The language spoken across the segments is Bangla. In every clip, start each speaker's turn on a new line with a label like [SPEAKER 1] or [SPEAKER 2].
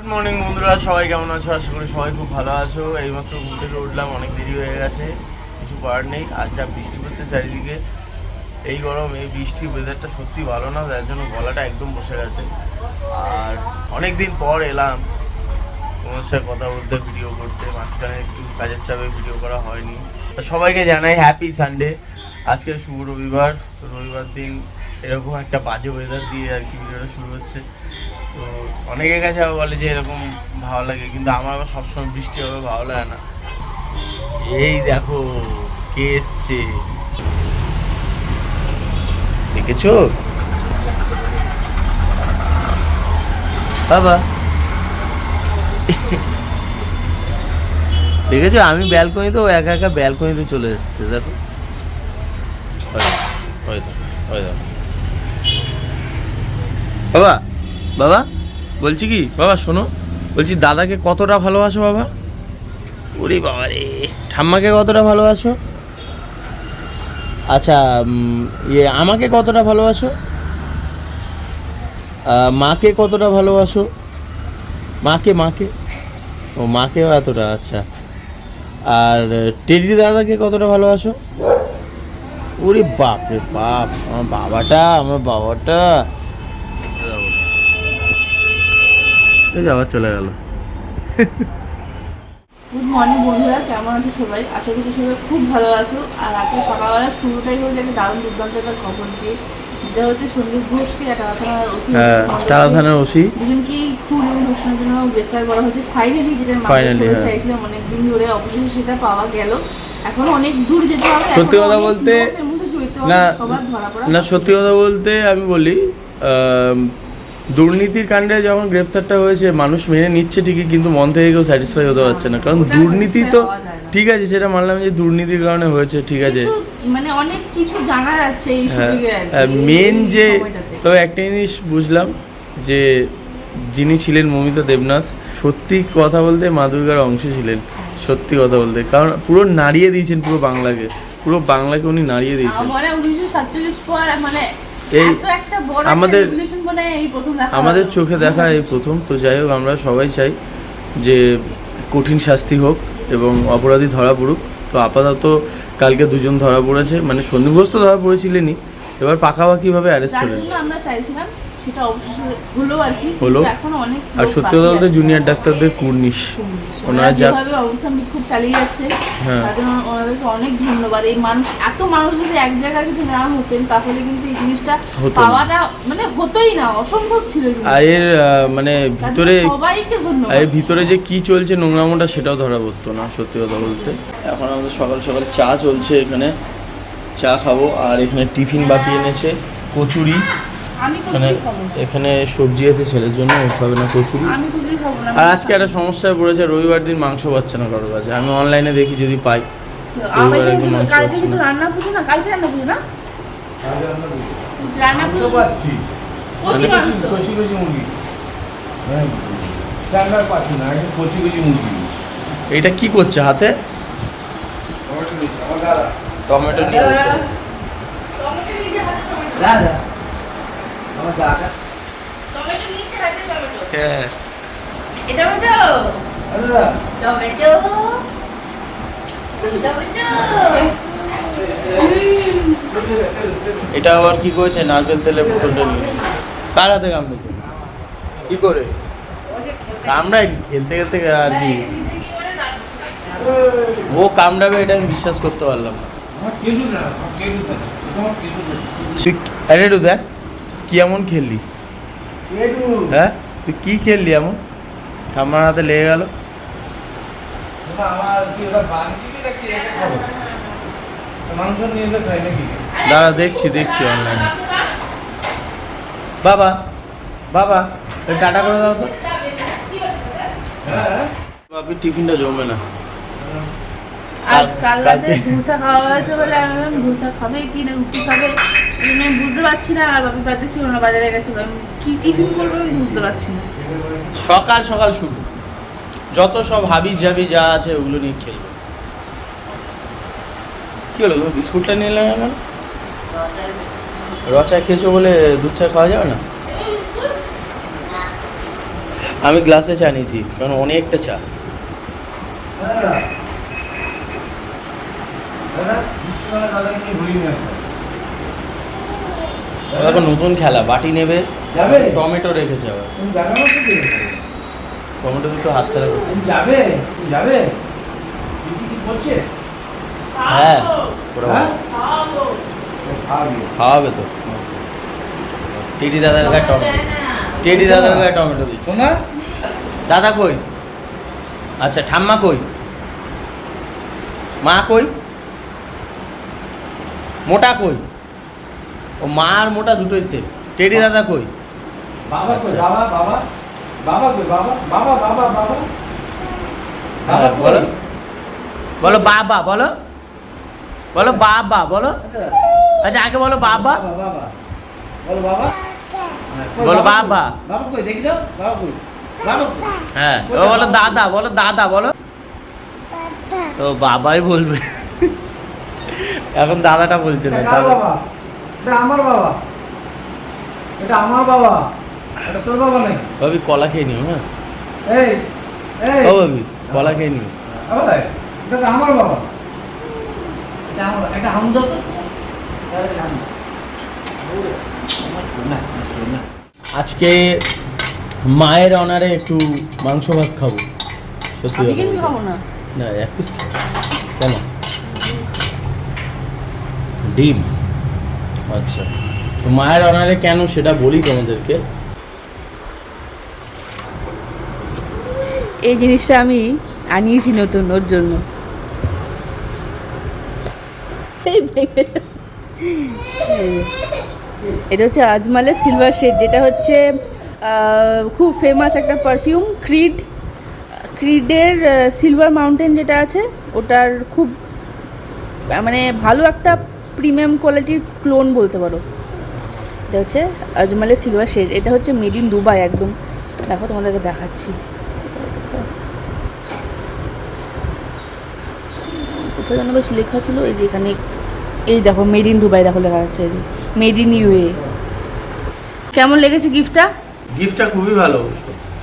[SPEAKER 1] গুড মর্নিং বন্ধুরা, সবাই কেমন আছো? আশা করি সবাই খুব ভালো আছো। এইমাত্র ঘুম থেকে উঠলাম, অনেক দেরি হয়ে গেছে, কিছু করার নেই। আর যা বৃষ্টি পড়ছে চারিদিকে, এই গরম, এই বৃষ্টি ওয়েদারটা সত্যি ভালো না যার জন্য গলাটা একদম বসে গেছে। আর অনেক দিন পর এলাম তোমার সাথে কথা বলতে ভিডিও করতে, মাঝখানে একটু কাজের চাপে ভিডিও করা হয়নি। সবাইকে জানাই হ্যাপি সানডে আজকে শুভ রবিবার, তো রবিবার দিন এরকম একটা বাজে ওয়েদার দিয়ে আর কি ভিডিওটা শুরু হচ্ছে। অনেকের কাছে বলে যে এরকম ভালো লাগে, কিন্তু আমার আবার সবসময় বৃষ্টি হবে, ভালো লাগে না। এই দেখো, কে এসছে? দেখেছ? বাবা। দেখেছ? আমি ব্যালকনিতে একা একা ব্যালকনিতে চলে এসছে দেখো। বাবা বাবা। বলছি কি, বাবা শোনো, বলছি দাদাকে কতটা ভালোবাসো বাবা? ওরে বাবা রে, ঠাম্মাকে কতটা ভালোবাসো? আচ্ছা ইয়ে আমাকে কতটা ভালোবাসো? মাকে কতটা ভালোবাসো? মাকে মাকে? ও, মাকেও এতটা আচ্ছা। আর টেডি দাদাকে কতটা ভালোবাসো? ওরে বাপ রে বাপ, আমার বাবাটা আমার বাবাটা। এই আবার চলে গেল।
[SPEAKER 2] গুড মর্নিং বন্ধুরা কেমন আছো সবাই? আশা করছি সবাই খুব ভালো আছো। আর আজকে সকালবেলা শুরুটাই হয়েছে একটা দারুণ দুর্দান্ত একটা খবর দিয়ে। যেটা হচ্ছে সন্দীপ ঘোষকে একটা থানার ওসি
[SPEAKER 1] হ্যাঁ ওসি।
[SPEAKER 2] দুজনকে খুন এবং ধর্ষণের জন্য গ্রেফতার করা হয়েছে। ফাইনালি যেটা
[SPEAKER 1] Finally, হ্যাঁ।
[SPEAKER 2] চাইছিলাম অনেক দিন ধরে অবশেষে সেটা পাওয়া গেল। এখন অনেক দূর যেতে হবে
[SPEAKER 1] সত্যি কথা বলতে না সত্যি কথা বলতে আমি বলি দুর্নীতির কাণ্ডে যখন গ্রেপ্তারটা হয়েছে মানুষ মেনে নিচ্ছে ঠিকই কিন্তু মন থেকে কেউ স্যাটিসফাই হতে পারছে না কারণ দুর্নীতি তো। ঠিক আছে সেটা মানলাম যে দুর্নীতির কারণে হয়েছে ঠিক আছে
[SPEAKER 2] মানে অনেক কিছু জানা যাচ্ছে এই
[SPEAKER 1] হ্যাঁ
[SPEAKER 2] সুযোগে আর কি,
[SPEAKER 1] মেন যে। তবে একটা জিনিস বুঝলাম যে যিনি ছিলেন মমিতা দেবনাথ সত্যি কথা বলতে মা দুর্গার অংশ ছিলেন সত্যি কথা বলতে কারণ পুরো নাড়িয়ে দিয়েছেন পুরো বাংলাকে পুরো বাংলাকে উনি নাড়িয়ে দিয়েছেন
[SPEAKER 2] মানে উনিশশো সাতচল্লিশ পর মানে
[SPEAKER 1] এই আমাদের- আমাদের চোখে দেখা এই প্রথম। তো যাই হোক আমরা সবাই চাই যে কঠিন শাস্তি হোক এবং অপরাধী ধরা পড়ুক। তো আপাতত কালকে দুজন ধরা পড়েছে। মানে সন্নিগ্রস্ত ধরা পড়েছিলেনই। এবার পাকাপাকিভাবে অ্যারেস্ট
[SPEAKER 2] যার
[SPEAKER 1] হলেন
[SPEAKER 2] আমরা চাইছিলাম সেটা অবশেষে হলো আর কি
[SPEAKER 1] হলো।
[SPEAKER 2] কিন্তু অনেক
[SPEAKER 1] আর সত্যি কথা বলতে জুনিয়র ডাক্তারদের কুর্নিশ। ওনারা
[SPEAKER 2] ওনারা যেভাবে অবস্থান বিক্ষোভ চালিয়ে যাচ্ছে।
[SPEAKER 1] হ্যাঁ।
[SPEAKER 2] ওনাদেরকে অনেক ধন্যবাদ। এই মানুষ এত মানুষ যদি এক জায়গায় যদি না হতেন তাহলে কিন্তু এই জিনিসটা পাওয়াটা মানে হতোই না অসম্ভব ছিল
[SPEAKER 1] আর এর মানে ভিতরে
[SPEAKER 2] সবাইকে ধন্যবাদ।
[SPEAKER 1] এর ভিতরে যে কি চলছে নোংরামোটা সেটাও ধরা পড়তো না সত্যি কথা বলতে। এখন আমাদের সকাল সকাল চা চলছে এখানে। চা খাব আর এখানে টিফিন বাকি এনেছে। কচুরি। এখানে। এখানে সবজি আছে ছেলের জন্য খাবে না কচুরি। আর আজকে একটা সমস্যায় পড়েছে রবিবার দিন মাংস পাচ্ছে না কারোর কাছে। আমি অনলাইনে দেখি যদি পাই। রবিবার একদম মাংস
[SPEAKER 2] কালকে
[SPEAKER 1] পাচ্ছি না।
[SPEAKER 2] রান্না পুজো না কালকে রান্না পুজো না? রান্না পুজো।
[SPEAKER 3] পাচ্ছি।
[SPEAKER 2] কচি
[SPEAKER 3] কচি কচি মুরগি। পাচ্ছি না কচি কচি মুরগি।
[SPEAKER 1] এইটা কি করছে হাতে? টমেটো নিয়ে
[SPEAKER 2] হাতে টমেটো।
[SPEAKER 3] দাদা
[SPEAKER 2] টমেটো নিচে হাতে টমেটো?
[SPEAKER 1] হ্যাঁ।
[SPEAKER 2] এটা টমেটো? টমেটো? টমেটো?
[SPEAKER 1] এটা আবার কি করেছে? নারকেল তেলের বোতলটা নিয়ে কার হাতে কামড়েছে কি করে? কামড়ায়? খেলতে খেলতে আর কি? ও কামড়াবে এটা আমি বিশ্বাস করতে পারলাম না। আরে দেখ। কি এমন খেললি? হ্যাঁ? তুই কি খেললি এমন? ঠাম্মার হাতে লেগে গেল। দাঁড়া দেখছি দেখছি অনলাইনে বাবা বাবা টাটা করে দাও তো।
[SPEAKER 3] হ্যাঁ।
[SPEAKER 1] বাপি টিফিনটা জমে না।
[SPEAKER 2] আর
[SPEAKER 1] কাল-
[SPEAKER 2] কাল রাতে ধোসা খাওয়া হয়েছে বলে আমি বললাম ধোসা খাবে কি না রুটি খাবে? আমি বুঝতে পারছি না আর ছিল না বাজারে গেছিল। আমি কি টিফিন করব আমি বুঝতে পারছি না।
[SPEAKER 1] সকাল সকাল শুরু। যত সব হাবি জাবি যা আছে ওগুলো নিয়ে খেলবে। কি হলো বিস্কুটটা নিয়ে এলে না রচা খেয়েছো বলে দুধ চা খাওয়া যাবে না? আমি গ্লাসে চা নিয়েছি কারণ অনেকটা চা
[SPEAKER 3] দাদা দাদা বৃষ্টিবেলা দাদাকে নিয়ে ঘুরিয়ে নিয়ে আসতাম
[SPEAKER 1] দেখো নতুন খেলা বাটি নেবে
[SPEAKER 3] যাবে?
[SPEAKER 1] টমেটো রেখেছে আবার।
[SPEAKER 3] তুমি যাবে
[SPEAKER 1] টমেটো দুটো হাত ছাড়া করছে।
[SPEAKER 3] তুমি যাবে? তুমি যাবে? কি পড়ছে
[SPEAKER 1] হ্যাঁ।
[SPEAKER 3] হ্যাঁ?
[SPEAKER 2] খাওয়াবো।
[SPEAKER 1] তো। টেডি দাদার গায়ে টমেটো। টেডি দাদার গায়ে টমেটো দিচ্ছে।
[SPEAKER 3] শোনা?
[SPEAKER 1] দাদা কই? আচ্ছা ঠাম্মা কই? মা কই? মোটা কই? ও মা আর মোটা দুটোই সেম টেডি দাদা কই?
[SPEAKER 3] বাবা কই?
[SPEAKER 1] আচ্ছা।
[SPEAKER 3] বাবা বাবা। বাবা কই? বাবা বাবা বাবা বাবা। বাবা
[SPEAKER 1] হ্যাঁ, বলো। বলো বাবা বলো। বলো বাবা বলো।
[SPEAKER 3] আচ্ছা,
[SPEAKER 1] আচ্ছা আগে বলো বাবা।
[SPEAKER 3] বাবা বাবা। বলো বাবা। হ্যাঁ,
[SPEAKER 1] বলো বাবা।
[SPEAKER 3] বাবা। কই? দেখি দাও বাবা কই?
[SPEAKER 1] হ্যাঁ ও বলো দাদা বলো দাদা বলো। তো বাবাই বলবে। এখন দাদাটা বলছে না দাদা।
[SPEAKER 3] বাবা? এটা আমার বাবা। এটা আমার বাবা। এটা তোর বাবা নেই
[SPEAKER 1] ভাবি কলা খেয়ে নিও হ্যাঁ।
[SPEAKER 3] এই এই।
[SPEAKER 1] ও ভাবি কলা খেয়ে নিও।
[SPEAKER 3] এটা আমার বাবা। এটা আমার এটা হামজা তো।
[SPEAKER 1] আজকে মায়ের অনারে একটু মাংস ভাত খাব। সত্যি।
[SPEAKER 2] খাব না।
[SPEAKER 1] না এক পিস কেন? ডিম। আচ্ছা। তো মায়ের অনারে কেন সেটা বলি তোমাদেরকে?
[SPEAKER 2] এই জিনিসটা আমি আনিয়েছি নতুন ওর জন্য। এটা হচ্ছে আজমালের সিলভার শেড যেটা হচ্ছে খুব ফেমাস একটা পারফিউম ক্রিড ক্রিডের সিলভার মাউন্টেন যেটা আছে ওটার খুব মানে ভালো একটা প্রিমিয়াম কোয়ালিটির ক্লোন বলতে পারো। এটা হচ্ছে আজমালের সিলভার শেড এটা হচ্ছে মেড ইন দুবাই একদম। দেখো, তোমাদেরকে দেখাচ্ছি। যেন বেশ লেখা ছিল, এই যে এখানে, এই দেখো মেড ইন দুবাই দেখো লেখা আছে, এই যে মেড ইন ইউএ কেমন লেগেছে গিফটটা
[SPEAKER 1] গিফটটা খুবই ভালো,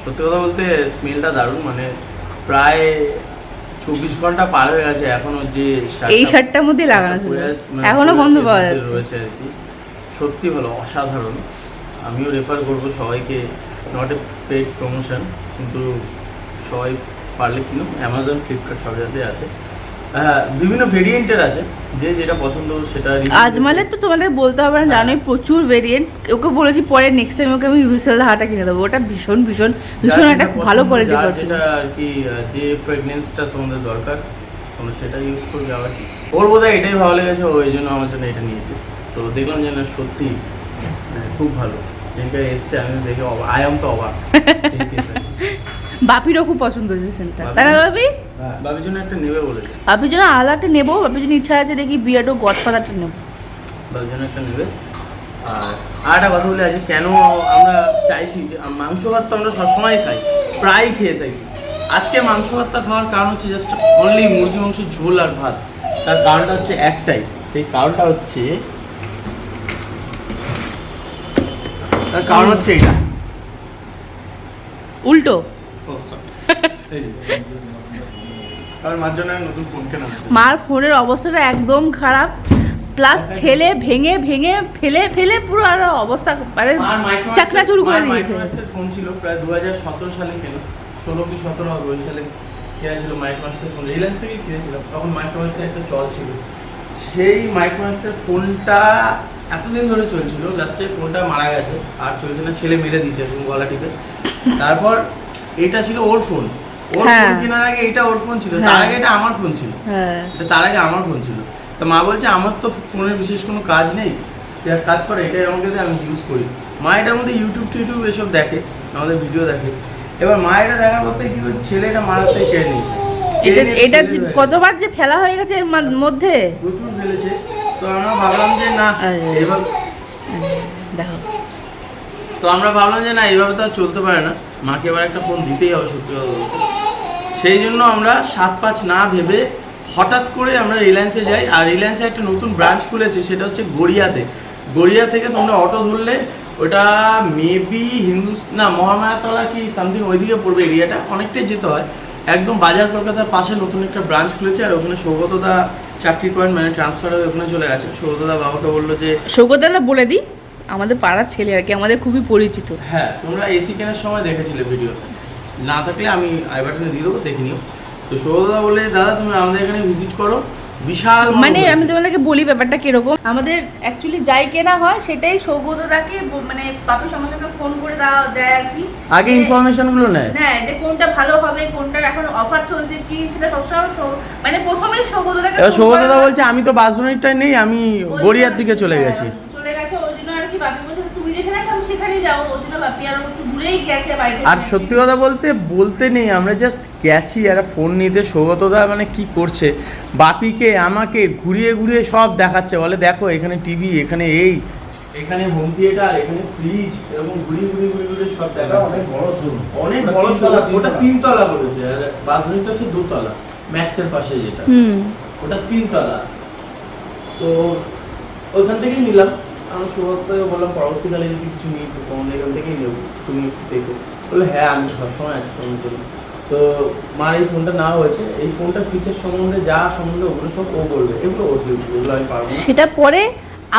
[SPEAKER 1] সত্যি কথা বলতে স্মেলটা দারুণ মানে প্রায় চব্বিশ ঘণ্টা পার হয়ে গেছে এখনও যে
[SPEAKER 2] এই শার্টটার মধ্যে লাগানো ছিল।
[SPEAKER 1] মানে এখনও
[SPEAKER 2] গন্ধ পাওয়া যাচ্ছে।
[SPEAKER 1] রয়েছে আর কি। সত্যি ভালো অসাধারণ। আমিও রেফার করব সবাইকে নট এ পেড প্রমোশন কিন্তু সবাই পারলে কিনো অ্যামাজন ফ্লিপকার্ট সব জায়গাতে আছে। বিভিন্ন ভেরিয়েন্টের আছে যে যেটা পছন্দ সেটা
[SPEAKER 2] আজমালের তো তোমাদের বলতে হবে না জানোই প্রচুর ভেরিয়েন্ট ওকে বলেছি পরে নেক্সট টাইম ওকে আমি হুইসেল হাটা কিনে দেবো। ওটা ভীষণ ভীষণ ভীষণ একটা ভালো কোয়ালিটি
[SPEAKER 1] যেটা আর কি যে ফ্রেগনেন্সটা তোমাদের দরকার তোমরা সেটা ইউজ করবে আবার কি। ওর বোধহয় এটাই ভালো লেগেছে ও এই জন্য আমার জন্য এটা নিয়েছে। তো দেখলাম যে না সত্যি খুব ভালো। যেদিনকে এসছে আমি দেখে আয়াম তো অবাক সেই case আর কি।
[SPEAKER 2] বাপিরও খুব পছন্দ হয়েছে সেন্টার
[SPEAKER 1] বাপি?
[SPEAKER 2] তাই না বাপি?
[SPEAKER 3] হ্যাঁ।
[SPEAKER 1] বাবির জন্য একটা নেবে বলেছে।
[SPEAKER 2] বাপির জন্য আলাদা নেব বাপির জন্য ইচ্ছা আছে দেখি বিয়ার্ডো গডফাদারটা নেব।
[SPEAKER 1] বাবির জন্য একটা নেবে। আর আর একটা কথা বলে আছে কেন আমরা চাইছি যে মাংস ভাত তো আমরা সবসময় খাই প্রায় খেয়ে থাকি। আজকে মাংস ভাতটা খাওয়ার কারণ হচ্ছে জাস্ট অনলি মুরগি মাংস ঝোল আর ভাত। তার কারণটা হচ্ছে একটাই সেই কারণটা হচ্ছে তার কারণ হচ্ছে এটা।
[SPEAKER 2] উল্টো।
[SPEAKER 1] মার হয়েছে।
[SPEAKER 2] মার ফোনের অবস্থাটা একদম খারাপ প্লাস ছেলে ভেঙে ভেঙে ফেলে ফেলে পুরো আর অবস্থা মানে চাকরা চুরু করে দিয়েছে।
[SPEAKER 1] ফোন ছিল প্রায় দু হাজার সতেরো সালে কেন ষোলো কি সতেরো হবে ওই সালে কেনা ছিল মাইক্রোম্যাক্সের ফোন রিলায়েন্স থেকে কিনেছিলাম তখন মাইক্রোম্যাক্সের একটা চল ছিল। সেই মাইক্রোম্যাক্সের ফোনটা এতদিন ধরে চলছিল লাস্টে ফোনটা মারা গেছে আর চলছে না ছেলে মেরে দিয়েছে গলাটিতে। তারপর এটা ছিল ওর ফোন। ওর ফোন
[SPEAKER 2] হ্যাঁ।
[SPEAKER 1] কেনার আগে এটা ওর ফোন ছিল তার
[SPEAKER 2] হ্যাঁ।
[SPEAKER 1] আগে এটা আমার ফোন ছিল।
[SPEAKER 2] হ্যাঁ।
[SPEAKER 1] এটা তার আগে আমার ফোন ছিল। তো মা বলছে আমার তো ফোনের বিশেষ কোনো কাজ নেই। এক কাজ করে এটাই আমাকে আমি ইউজ করি। মা এটার মধ্যে ইউটিউব টিউটিউব এসব দেখে আমাদের ভিডিও দেখে। এবার মা এটা দেখার পর থেকে কি করছে ছেলে এটা মারাতে কেড়ে নিই
[SPEAKER 2] এটা এটা কতবার যে ফেলা হয়ে গেছে এর মধ্যে?
[SPEAKER 1] প্রচুর ফেলেছে। তো আমরা ভাবলাম যে না এবার
[SPEAKER 2] দেখো।
[SPEAKER 1] তো আমরা ভাবলাম যে না এইভাবে তো আর চলতে পারে না। মাকে এবার একটা ফোন দিতেই হবে সত্যি। সেই জন্য আমরা সাত পাঁচ না ভেবে হঠাৎ করে আমরা রিলায়েন্সে যাই, আর রিলায়েন্সে একটা নতুন ব্রাঞ্চ খুলেছে, সেটা হচ্ছে গড়িয়াতে। গড়িয়া থেকে তোমরা অটো ধরলে, ওটা মেবি হিন্দু, না, মহামায়াতলা কি সামথিং ওইদিকে পড়বে এরিয়াটা অনেকটাই যেতে হয়। একদম বাজার কলকাতার পাশে নতুন একটা ব্রাঞ্চ খুলেছে, আর ওখানে সৌগতদা চাকরি করেন মানে ট্রান্সফার হয়ে ওখানে চলে গেছে। সৌগতদা বাবাকে বলল যে
[SPEAKER 2] সৌগতালা বলে দিই। আমাদের পাড়ার ছেলে আর কি আমাদের খুবই পরিচিত।
[SPEAKER 1] হ্যাঁ তোমরা এসি কেনার সময় দেখেছিলে ভিডিওতে না থাকলে আমি আই বাটনে দিয়ে দেবো দেখে নিও। তো সৌগতদা বলে দাদা তুমি আমাদের এখানে ভিজিট করো। বিশাল
[SPEAKER 2] মানে আমি তোমাদেরকে বলি ব্যাপারটা কীরকম আমাদের অ্যাকচুয়ালি যাই কেনা হয় সেটাই সৌগতদাকে মানে বাপি সমাজকে ফোন করে দেওয়া দেয় আর কি।
[SPEAKER 1] আগে ইনফরমেশনগুলো নেয়।
[SPEAKER 2] হ্যাঁ যে কোনটা ভালো হবে কোনটার এখন অফার চলছে কি সেটা সবসময় মানে প্রথমেই সৌগতদাকে
[SPEAKER 1] সৌগতদা বলছে আমি তো বাসুনিরটাই নেই আমি গড়িয়ার দিকে চলে
[SPEAKER 2] হ্যাঁ,
[SPEAKER 1] গেছি
[SPEAKER 2] চলে গেছে ওই জন্য আর কি বাপি বলছে তুমি যেখানে আছো আমি সেখানেই যাও ওই জন্য বাপি আর একটু দূরেই গেছে বাড়িতে।
[SPEAKER 1] আর সত্যি কথা বলতে বলতে নেই আমরা জাস্ট গেছি একটা ফোন নিতে সৌগতদা মানে কি করছে বাপিকে আমাকে ঘুরিয়ে ঘুরিয়ে সব দেখাচ্ছে বলে দেখো এখানে টিভি এখানে এই এখানে হোম থিয়েটার এখানে ফ্রিজ এরকম ঘুরিয়ে ঘুরিয়ে ঘুরিয়ে ঘুরিয়ে সব দেখাচ্ছে।
[SPEAKER 3] অনেক বড় শোরুম
[SPEAKER 1] অনেক বড় তলা ওটা তিনতলা। করেছে আর হচ্ছে দোতলা ম্যাক্সের পাশে যেটা। ওটা তিনতলা। তো ওইখান থেকেই নিলাম। আমি সুব্রতকে বললাম পরবর্তীকালে যদি কিছু নিই তো তোমাদের এখান থেকেই নেব তুমি দেখো। বলল হ্যাঁ আমি সবসময় আছি তোমার জন্য। তো মার এই ফোনটা না হয়েছে। এই ফোনটার ফিচার সম্বন্ধে যা সম্বন্ধে ওগুলো সব ও বলবে। এগুলো ওগুলো আমি পারব
[SPEAKER 2] সেটা পরে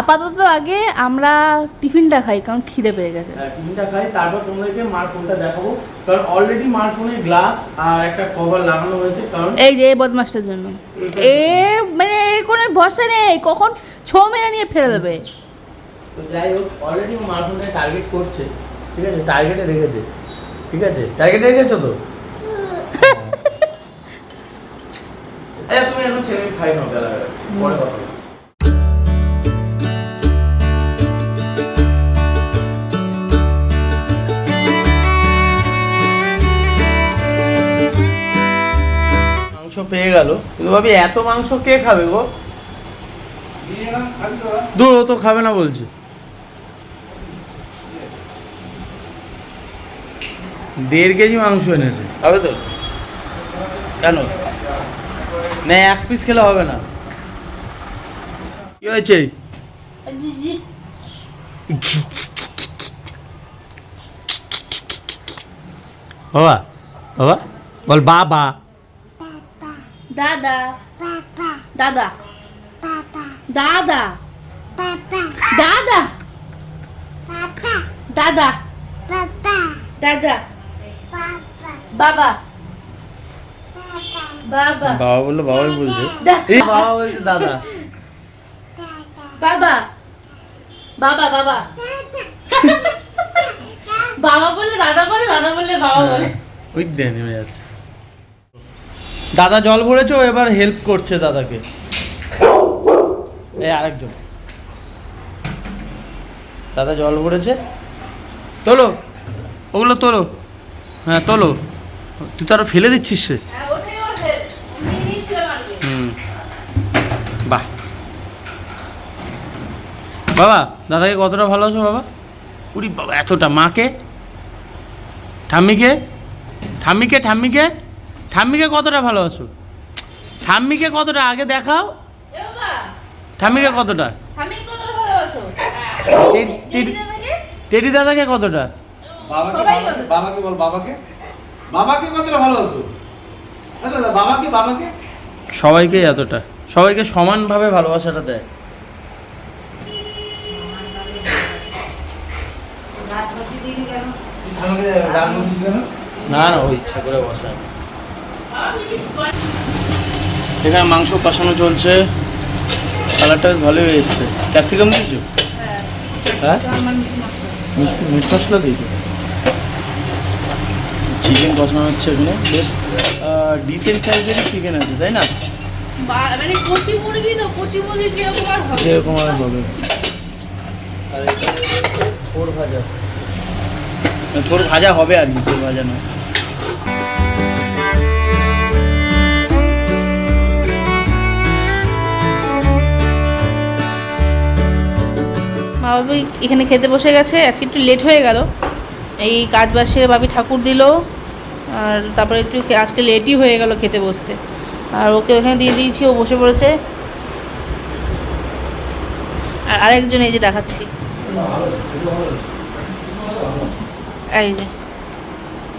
[SPEAKER 2] আপাতত আগে আমরা টিফিনটা খাই কারণ খিদে পেয়ে গেছে।
[SPEAKER 1] হ্যাঁ, টিফিনটা খাই তারপর তোমাদেরকে মার ফোনটা দেখাবো। কারণ অলরেডি মার ফোনে গ্লাস আর একটা কভার লাগানো হয়েছে কারণ
[SPEAKER 2] এই যে এই বদমাসটার জন্য। এ মানে কোনো ভরসা নেই। কখন ছো মেরে নিয়ে ফেলে দেবে।
[SPEAKER 1] তো যাই হোক অলরেডি মার ফোনটা টার্গেট করছে। ঠিক আছে? টার্গেটে রেখেছে। ঠিক আছে? টার্গেটে রেখেছো তো? এই তুমি এখন ছেলে খাই নাও বেলা পরে কথা মাংস পেয়ে গেল। কিন্তু ভাবি এত মাংস কে খাবে গো? দূর ও তো খাবে না বলছে। দেড় কেজি মাংস এনেছে। হবে তো? কেন? না এক পিস খেলে হবে না। কি হয়েছে? বাবা বাবা বল বাবা।
[SPEAKER 2] দাদা। দাদা। দাদা। দাদা। দাদা। দাদা। বাবা। বাবা।
[SPEAKER 1] বাবা বলল বাবাই বলছে। বাবা বলছে দাদা।
[SPEAKER 2] বাবা। বাবা বাবা। বাবা বললে দাদা বলে দাদা বললে বাবা বলে
[SPEAKER 1] ওই দিয়ে নেমে যাচ্ছে। দাদা জল ভরেছে ও এবার হেল্প করছে দাদাকে। এই আরেকজন। দাদা জল ভরেছে। তোলো। ওগুলো তোলো। হ্যাঁ তোলো। তুই তো আরও ফেলে দিচ্ছিস সে।
[SPEAKER 2] হ্যাঁ,
[SPEAKER 1] হুম। বাহ। বাবা দাদাকে কতটা ভালোবাসো বাবা? উরি বাবা এতটা। মাকে? ঠাম্মিকে? ঠাম্মিকে ঠাম্মিকে? ঠাম্মিকে কতটা ভালোবাসো? ঠাম্মিকে কতটা? আগে দেখাও। ঠাম্মিকে কতটা? টেডি
[SPEAKER 2] দাদাকে
[SPEAKER 1] কতটা?
[SPEAKER 3] বাবাকে বাবাকে-
[SPEAKER 2] বল
[SPEAKER 3] বাবাকে? বাবাকে কতটা ভালোবাসো? আচ্ছা বাবাকে বাবাকে?
[SPEAKER 1] সবাইকেই এতটা। সবাইকে সমানভাবে ভালোবাসাটা দেয়। না না ও ইচ্ছা করে বসায়? এখানে মাংস কষানো চলছে। কালারটা ভালোই এসছে ক্যাপসিকাম দিয়েছ?
[SPEAKER 2] হ্যাঁ,
[SPEAKER 1] হ্যাঁ?
[SPEAKER 2] মিট মশলা
[SPEAKER 1] দিয়েছ? চিকেন কষানো হচ্ছে এখানে বেশ ডিসেন্ট সাইজেরই চিকেন আছে তাই না?
[SPEAKER 2] মানে কচি মুরগি তো কচি মুরগি কীরকম আর হবে?
[SPEAKER 1] যেরকম আর হবে? আর এখানে রয়েছে থোর ভাজা। না, ভাজা হবে আর কি থোর ভাজা নয়।
[SPEAKER 2] মা বাবি এখানে খেতে বসে গেছে আজকে একটু লেট হয়ে গেল। এই কাজ বাজ সেরে বাবি ঠাকুর দিল। আর তারপরে একটু আজকে লেটই হয়ে গেল খেতে বসতে। আর ওকে ওখানে দিয়ে দিয়েছি, ও বসে পড়েছে। আর আরেকজন এই যে দেখাচ্ছি। এই যে,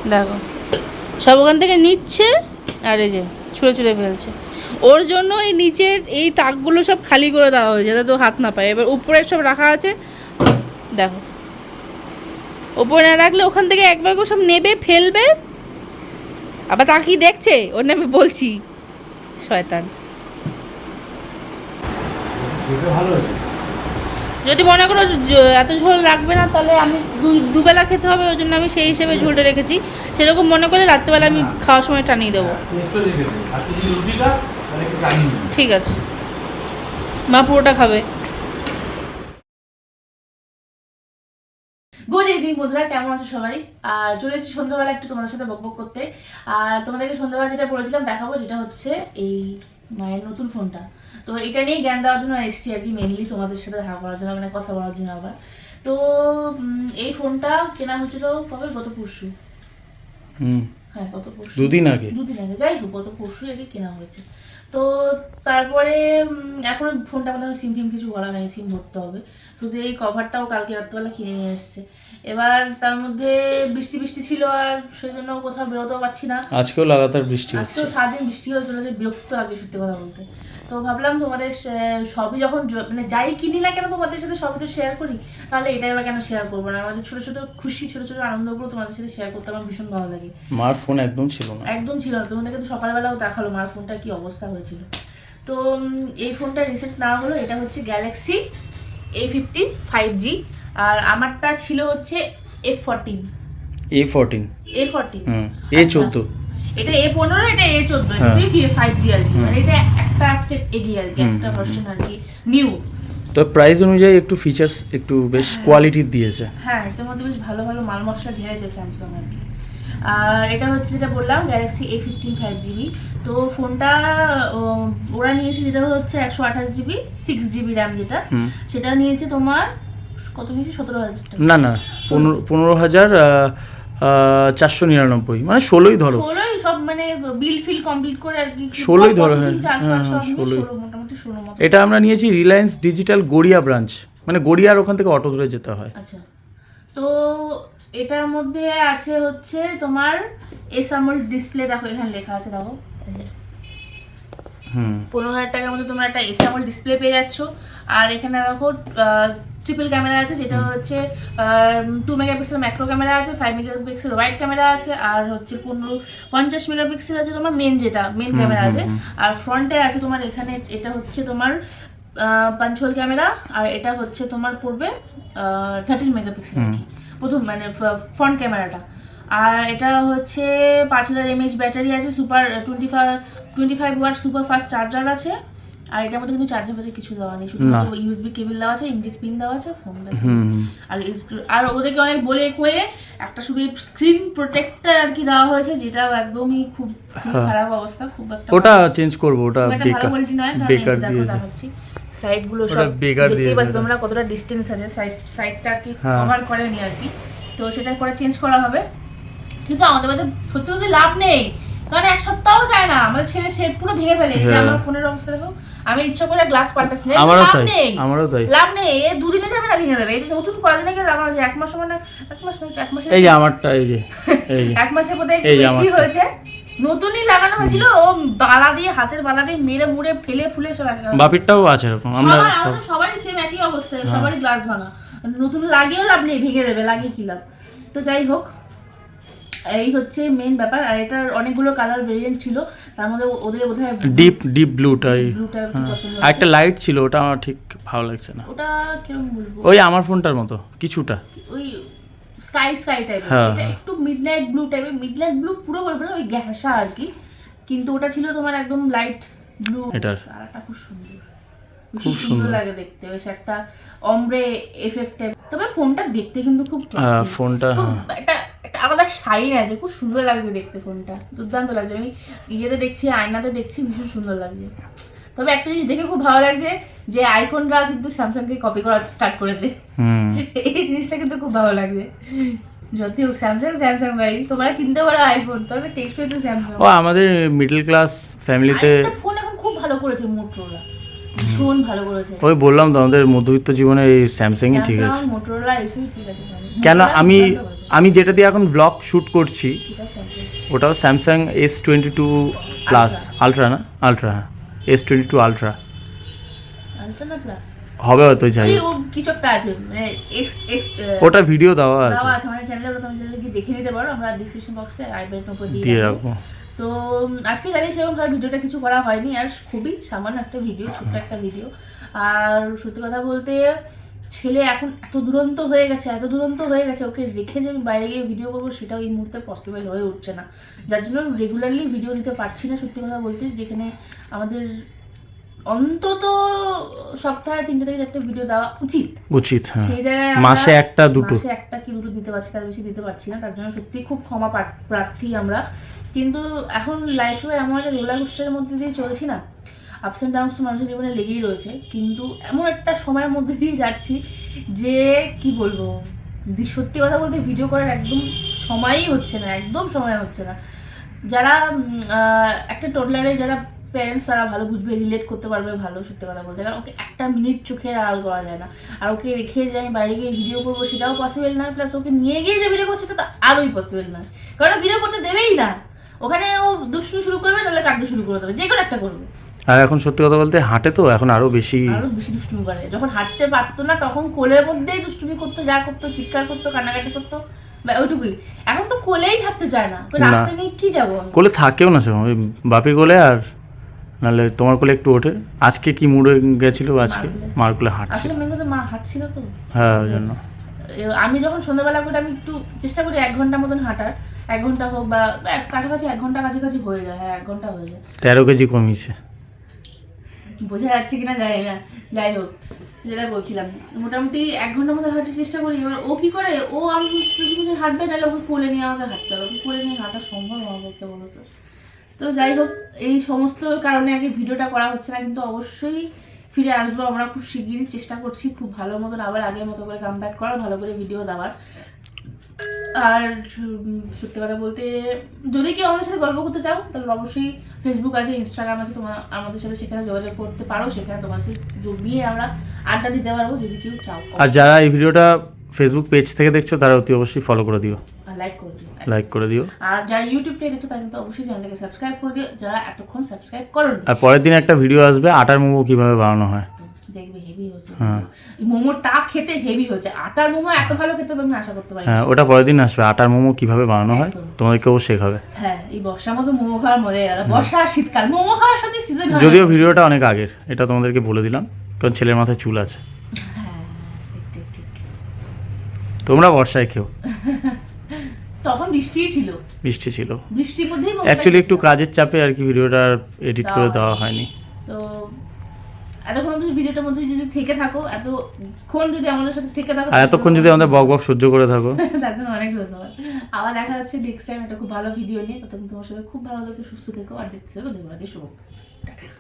[SPEAKER 2] দেখো। সব ওখান থেকে নিচ্ছে আর এই যে, ছুঁড়ে ছুঁড়ে ফেলছে। ওর জন্য এই নিচের এই তাকগুলো সব খালি করে দেওয়া হয়েছে, যাতে তো হাত না পায়। এবার উপরে সব রাখা আছে। দেখো। ওপরে না রাখলে ওখান থেকে একবার করে সব নেবে, ফেলবে। আবার তাকিয়ে দেখছে, ওর নামে বলছি। শয়তান। যদি মনে করো এত ঝোল রাখবে না, তাহলে আমি দুবেলা খেতে হবে, ওই জন্য আমি সেই হিসেবে ঝোলটা রেখেছি। সেরকম মনে করলে রাত্রেবেলা আমি খাওয়ার সময় টানিয়ে দেবো। ঠিক আছে। মা পুরোটা খাবে। ইভিনিং বন্ধুরা, কেমন আছো সবাই? আর চলে এসেছি সন্ধ্যাবেলা একটু তোমাদের সাথে বকবক করতে। আর তোমাদেরকে সন্ধ্যাবেলা যেটা বলেছিলাম দেখাবো যেটা হচ্ছে এই মায়ের নতুন ফোনটা। তো এটা নিয়ে জ্ঞান দেওয়ার জন্য এসেছি আর কি মেনলি তোমাদের সাথে দেখা করার জন্য মানে কথা বলার জন্য আবার। তো এই ফোনটা কেনা হয়েছিল কবে? গত পরশু।
[SPEAKER 4] হুম।
[SPEAKER 2] হ্যাঁ গত পরশু
[SPEAKER 4] দুদিন আগে।
[SPEAKER 2] দুদিন আগে। যাই হোক গত পরশু আগে কেনা হয়েছে। তো তারপরে এখনও ফোনটা আমাদের সিম ফিম কিছু ভরা হয়নি সিম ভরতে হবে। শুধু এই কভারটাও কালকে রাত্রেবেলা কিনে নিয়ে এসছে। এবার তার মধ্যে বৃষ্টি বৃষ্টি ছিল আর সেই জন্য কোথাও বেরোতেও পারছি না।
[SPEAKER 4] আজকেও লাগাতার বৃষ্টি
[SPEAKER 2] আজকেও সারাদিন বৃষ্টি হয়ে চলেছে বিরক্ত লাগে সত্যি কথা বলতে। তো ভাবলাম তোমাদের সবই যখন মানে যাই কিনি না কেন তোমাদের সাথে সবই তো শেয়ার করি তাহলে এটাই বা কেন শেয়ার করব না? আমাদের ছোট ছোট খুশি ছোট ছোটো আনন্দগুলো তোমাদের সাথে শেয়ার করতে আমার ভীষণ ভালো লাগে।
[SPEAKER 4] মার ফোন একদম ছিল না।
[SPEAKER 2] একদম ছিল না। তোমাদেরকে তো সকালবেলাও দেখাল মার ফোনটা কি অবস্থা হয়েছিল। তো এই ফোনটা রিসেন্ট না হলো এটা হচ্ছে Galaxy A fifteen five G আর আমারটা ছিল হচ্ছে F fourteen
[SPEAKER 4] A fourteen
[SPEAKER 2] A fourteen
[SPEAKER 4] A চোদ্দ।
[SPEAKER 2] এটা এ পনেরো এটা এ চোদ্দ
[SPEAKER 4] হ্যাঁ।
[SPEAKER 2] দুই ফাইভ জি আর কি। মানে এটা একটা স্টেপ এগিয়ে আর কি একটা ভার্সন আর কি নিউ
[SPEAKER 4] তো প্রাইস অনুযায়ী একটু ফিচার্স একটু বেশ কোয়ালিটির দিয়েছে।
[SPEAKER 2] হ্যাঁ এটার মধ্যে বেশ ভালো ভালো মাল মশলা ঢেলেছে স্যামসাং আর কি। আর এটা হচ্ছে যেটা বললাম Galaxy A fifteen five GB তো ফোনটা ওরা নিয়েছে যেটা হচ্ছে একশো আঠাশ জিবি সিক্স জিবি র্যাম যেটা। সেটা নিয়েছে তোমার কত নিয়েছে? সতেরো হাজার
[SPEAKER 4] না না পনেরো পনেরো হাজার চারশো নিরানব্বই। মানে ষোলোই ধরো।
[SPEAKER 2] ষোলোই সব মানে বিল ফিল কমপ্লিট করে আর কি
[SPEAKER 4] ষোলোই ধরো, হ্যাঁ। হ্যাঁ, ষোলোই। এটা আমরা নিয়েছি রিলায়েন্স ডিজিটাল গড়িয়া ব্রাঞ্চ মানে গড়িয়ার ওখান থেকে অটো ধরে যেতে হয়।
[SPEAKER 2] আচ্ছা। তো এটার মধ্যে আছে হচ্ছে তোমার এস আমল ডিসপ্লে দেখো এখানে লেখা আছে দেখো। পনেরো হাজার টাকার মধ্যে তোমরা একটা এস আমল ডিসপ্লে পেয়ে যাচ্ছ। আর এখানে দেখো ট্রিপল ক্যামেরা আছে যেটা হচ্ছে টু মেগাপিক্সেল ম্যাক্রো ক্যামেরা আছে ফাইভ মেগাপিক্সেল ওয়াইড ক্যামেরা আছে আর হচ্ছে পনেরো পঞ্চাশ মেগাপিক্সেল আছে তোমার মেন যেটা মেন ক্যামেরা আছে। আর ফ্রন্টে আছে তোমার এখানে এটা হচ্ছে তোমার পাঞ্চুয়াল ক্যামেরা আর এটা হচ্ছে তোমার পড়বে থার্টিন মেগাপিক্সেল প্রথম মানে ফ্রন্ট ক্যামেরাটা আর এটা হচ্ছে পাঁচ হাজার এমএইচ ব্যাটারি আছে super twenty five twenty five watt super fast charger আছে। আর এটার মধ্যে কিন্তু চার্জার ফার্জার কিছু দেওয়া নেই শুধু ইউএসবি কেবল দেওয়া আছে ইনজেক্ট পিন দেওয়া আছে ফোন আর আর ওদেরকে অনেক বলে কয়ে একটা শুধু স্ক্রিন প্রোটেক্টর আর কি দেওয়া হয়েছে যেটা একদমই খুব
[SPEAKER 4] হ্যাঁ।
[SPEAKER 2] খারাপ অবস্থা খুব একটা
[SPEAKER 4] ওটা চেঞ্জ করব ওটা
[SPEAKER 2] ভালো কোয়ালিটি নয় কারণ
[SPEAKER 4] বেকার
[SPEAKER 2] যে দেখো
[SPEAKER 4] সাইডগুলো
[SPEAKER 2] সব দেখতেই পাচ্ছ তোমরা কতটা ডিস্টেন্স আছে। সাইডটা কি
[SPEAKER 4] হ্যাঁ।
[SPEAKER 2] কভার করেনি আর কি। তো সেটা করে চেঞ্জ করা হবে। কিন্তু আমাদের মধ্যে সত্যি সত্যি লাভ নেই। কারণ এক সপ্তাহও যায় না। আমাদের ছেলে সে পুরো ভেঙে ফেলে। যে
[SPEAKER 4] হ্যাঁ।
[SPEAKER 2] আমার ফোনের অবস্থা দেখো। আমি ইচ্ছা করে গ্লাস পাল্টাচ্ছি। না লাভ নেই।
[SPEAKER 4] আমারও তাই।
[SPEAKER 2] লাভ নেই। এ দুদিনে যাবে না ভেঙে দেবে। এটা নতুন কদিনে গেলে আমার এক মাস মানে এক মাস এক মাসে
[SPEAKER 4] এই যে আমারটা এই যে এই
[SPEAKER 2] এক মাসের মধ্যে একটু বেশি হয়েছে? নতুনই লাগানো হয়েছিল ও বালা দিয়ে হাতের বালা দিয়ে মেরে মুড়ে ফেলে ফুলে সব
[SPEAKER 4] বাপিরটাও আছে এরকম আমরা
[SPEAKER 2] আমাদের সবারই সেম একই অবস্থা সবারই গ্লাস ভাঙা। নতুন লাগিয়েও লাভ নেই ভেঙে দেবে লাগিয়ে কি লাভ? তো যাই হোক এই হচ্ছে মেন ব্যাপার আর এটার অনেকগুলো কালার ভেরিয়েন্ট ছিল তার মধ্যে ওদের বোধহয়
[SPEAKER 4] ডিপ ডিপ ব্লুটাই আর একটা লাইট ছিল ওটা আমার ঠিক ভালো লাগছে না।
[SPEAKER 2] ওটা কীরকম বলব?
[SPEAKER 4] ওই আমার ফোনটার মতো কিছুটা।
[SPEAKER 2] ওই স্কাই স্কাই টাইপের এটা
[SPEAKER 4] হ্যাঁ।
[SPEAKER 2] একটু মিডনাইট ব্লু টাইপের মিডনাইট ব্লু পুরো বলব না ওই ঘ্যাসা আর কি। কিন্তু ওটা ছিল তোমার একদম লাইট ব্লু। কালারটা খুব সুন্দর।
[SPEAKER 4] খুব
[SPEAKER 2] সুন্দর। লাগে দেখতে। বেশ একটা অমব্রে এফেক্ট তবে ফোনটা দেখতে কিন্তু খুব
[SPEAKER 4] ফোনটা হ্যাঁ।
[SPEAKER 2] একটা একটা আলাদা শাইন আছে। খুব সুন্দর লাগছে দেখতে ফোনটা। দুর্দান্ত লাগছে। আমি ইয়েতে দেখছি আয়নাতে দেখছি ভীষণ সুন্দর লাগছে। তবে একটা জিনিস দেখে খুব ভালো লাগছে যে আইফোনরা কিন্তু স্যামসাংকে কপি করা স্টার্ট করেছে।
[SPEAKER 4] হুম।
[SPEAKER 2] এই জিনিসটা কিন্তু খুব ভালো লাগছে। যতই হোক স্যামসাং স্যামসাং ভাই তোমরা কিনতে পারো আইফোন তবে টেকসই তো স্যামসাং
[SPEAKER 4] ও আমাদের মিডল ক্লাস ফ্যামিলিতে
[SPEAKER 2] ফোন এখন খুব ভালো করেছে মোটরোলা ভীষণ ভালো করেছে।
[SPEAKER 4] ওই বললাম তো আমাদের মধ্যবিত্ত জীবনে এই স্যামসাংই ঠিক আছে।
[SPEAKER 2] মোটরোলা এসবই ঠিক আছে।
[SPEAKER 4] কেন আমি
[SPEAKER 1] আমি যেটা দিয়ে এখন ব্লগ শ্যুট করছি ওটাও Samsung S twenty two plus ultra না? আলট্রা হ্যাঁ। এস টোয়েন্টি টু আলট্রা হবে হয়তো যাই
[SPEAKER 2] কিছু একটা আছে মানে এক্স এক্স
[SPEAKER 1] ওটা ভিডিও দেওয়া আছে।
[SPEAKER 2] দেওয়া আছে মানে চ্যানেলে ওটা তুমি চ্যানেলে গিয়ে দেখে নিতে পারো আমরা ডিসক্রিপশন বক্সে আই বাটন উপর দিয়ে রাখব।
[SPEAKER 1] রাখব।
[SPEAKER 2] তো আজকে জানি সেরকম ভাবে ভিডিওটা কিছু করা হয়নি আর খুবই সামান্য একটা ভিডিও ছোট্ট একটা ভিডিও আর সত্যি কথা বলতে ছেলে এখন এত দুরন্ত হয়ে গেছে এত দুরন্ত হয়ে গেছে ওকে রেখে যে আমি বাইরে গিয়ে ভিডিও করব সেটাও এই মুহূর্তে পসিবল হয়ে উঠছে না। যার জন্য রেগুলারলি ভিডিও দিতে পারছি না সত্যি কথা বলতে যেখানে আমাদের অন্তত সপ্তাহে তিনটে থেকে চারটে ভিডিও দেওয়া উচিত।
[SPEAKER 1] উচিত হ্যাঁ।
[SPEAKER 2] সেই জায়গায়
[SPEAKER 1] মাসে একটা দুটো।
[SPEAKER 2] মাসে একটা কি দুটো দিতে পারছি তার বেশি দিতে পারছি না তার জন্য সত্যি খুব ক্ষমা প্রার্থী আমরা। কিন্তু এখন লাইফে এমন একটা রোলার কোস্টারের মধ্যে দিয়ে চলছি না আপস অ্যান্ড ডাউনস তো মানুষের জীবনে লেগেই রয়েছে, কিন্তু এমন একটা সময়ের মধ্যে দিয়ে যাচ্ছি যে, কি বলব? সত্যি কথা বলতে ভিডিও করার একদম সময়ই হচ্ছে না, একদম সময় হচ্ছে না। যারা একটা টোটলারে যারা প্যারেন্টস তারা ভালো বুঝবে রিলেট করতে পারবে ভালো, সত্যি কথা বলতে। কারণ ওকে একটা মিনিট চোখের আড়াল করা যায় না। আর ওকে রেখে যে আমি বাইরে গিয়ে ভিডিও করব, সেটাও পসিবল না। প্লাস ওকে নিয়ে গিয়ে যে ভিডিও করছে, সেটা তো আরোই পসিবল না। কারণ ভিডিও করতে দেবেই না। ওখানে ও দুষ্টু শুরু করবে, নাহলে কাঁদতে শুরু করে দেবে। যে কোনো একটা করবে।
[SPEAKER 1] আর এখন সত্যি কথা বলতে হাঁটে তো এখন আরও বেশি
[SPEAKER 2] আরও বেশি দুষ্টুমি করে। যখন হাঁটতে পারতো না তখন কোলের মধ্যেই দুষ্টুমি করতো যা করতো চিৎকার করতো কান্নাকাটি করতো বা ওইটুকুই। এখন তো কোলেই থাকতে চায় না। রাস্তায় নিয়ে কি যাব
[SPEAKER 1] কোলে থাকেও না সেরকম। ওই বাপি কোলে আর নাহলে তোমার কোলে একটু ওঠে। আজকে কি মুড়ে গেছিল আজকে?
[SPEAKER 2] মার কোলে।
[SPEAKER 1] হাঁটছে।
[SPEAKER 2] আসলে মেন মা হাঁটছিল তো।
[SPEAKER 1] হ্যাঁ ওই জন্য।
[SPEAKER 2] আমি যখন সন্ধ্যাবেলা করে আমি একটু চেষ্টা করি এক ঘণ্টা মতন হাঁটার। এক ঘণ্টা হোক বা কাছাকাছি এক ঘণ্টা কাছাকাছি হয়ে যায় হ্যাঁ এক ঘণ্টা হয়ে যায়।
[SPEAKER 1] তেরো কেজি কমিয়েছে।
[SPEAKER 2] বোঝা যাচ্ছে কিনা জানি না, যাই হোক, যেটা বলছিলাম। মোটামুটি এক ঘণ্টার মধ্যে হাঁটার চেষ্টা করি। এবার ও কি করে? ও আমি পিছনে পিছনে হাঁটবে, নাহলে ওকে কোলে নিয়ে আমাকে হাঁটতে হবে। ওকে কোলে নিয়ে হাঁটা সম্ভব আমার পক্ষে বলো তো। তো যাই হোক, এই সমস্ত কারণে আগে ভিডিওটা করা হচ্ছে না, কিন্তু অবশ্যই ফিরে আসব। আমরা খুব শিগগিরই চেষ্টা করছি, খুব ভালো মতন আবার আগের মতো করে কাম ব্যাক করার, ভালো করে ভিডিও দেওয়ার। আর সত্যি কথা বলতে যদি কেউ আমাদের সাথে গল্প করতে চাও তাহলে অবশ্যই ফেসবুক আছে ইনস্টাগ্রাম আছে তোমার আমাদের সাথে সেখানে যোগাযোগ করতে পারো সেখানে তোমার সাথে জমিয়ে আমরা আড্ডা দিতে পারব যদি কেউ চাও।
[SPEAKER 1] আর যারা এই ভিডিওটা ফেসবুক পেজ থেকে দেখছ তারা অতি অবশ্যই ফলো করে দিও।
[SPEAKER 2] লাইক করে দিও।
[SPEAKER 1] লাইক করে দিও।
[SPEAKER 2] আর যারা ইউটিউব থেকে দেখছ তারা কিন্তু অবশ্যই চ্যানেলটাকে সাবস্ক্রাইব করে দিও যারা এতক্ষণ সাবস্ক্রাইব করোনি।
[SPEAKER 1] আর পরের দিন একটা ভিডিও আসবে আটার মোমো কীভাবে বানানো হয়।
[SPEAKER 2] দেখবে হেভি হচ্ছে
[SPEAKER 1] হ্যাঁ।
[SPEAKER 2] এই খেতে হেভি হচ্ছে আটার মোমো এত ভালো খেতে হবে আমি আশা করতে পারি
[SPEAKER 1] হ্যাঁ ওটা পরের দিন আসবে। আটার মোমো কীভাবে বানানো হয়। তোমাদেরকেও শেখাবে।
[SPEAKER 2] হ্যাঁ এই বর্ষার মতো মোমো খাওয়ার মজাই আলাদা। বর্ষা আর শীতকাল মোমো খাওয়ার সাথে সিজন
[SPEAKER 1] যদিও ভিডিওটা অনেক আগের এটা তোমাদেরকে বলে দিলাম কারণ ছেলের মাথায় চুল আছে।
[SPEAKER 2] হ্যাঁ
[SPEAKER 1] তোমরা বর্ষায় খেও।
[SPEAKER 2] তখন বৃষ্টিই ছিল।
[SPEAKER 1] বৃষ্টি ছিল।
[SPEAKER 2] বৃষ্টির মধ্যেই
[SPEAKER 1] অ্যাকচুয়ালি একটু কাজের চাপে আর কি ভিডিওটা এডিট করে দেওয়া হয়নি।
[SPEAKER 2] তো এতক্ষণ যদি ভিডিওটার মধ্যে যদি থেকে থাকো এতক্ষণ যদি আমাদের সাথে থেকে থাকো
[SPEAKER 1] আর এতক্ষণ যদি আমাদের বক বক সহ্য করে থাকো।
[SPEAKER 2] তার জন্য অনেক ধন্যবাদ। আবার দেখা যাচ্ছে নেক্সট টাইম একটা খুব ভালো ভিডিও নিয়ে। ততক্ষণ তোমার সবাই খুব ভালো থেকো সুস্থ থেকো আর দেখতে থাকো ধন্যবাদ শুভ টাটা।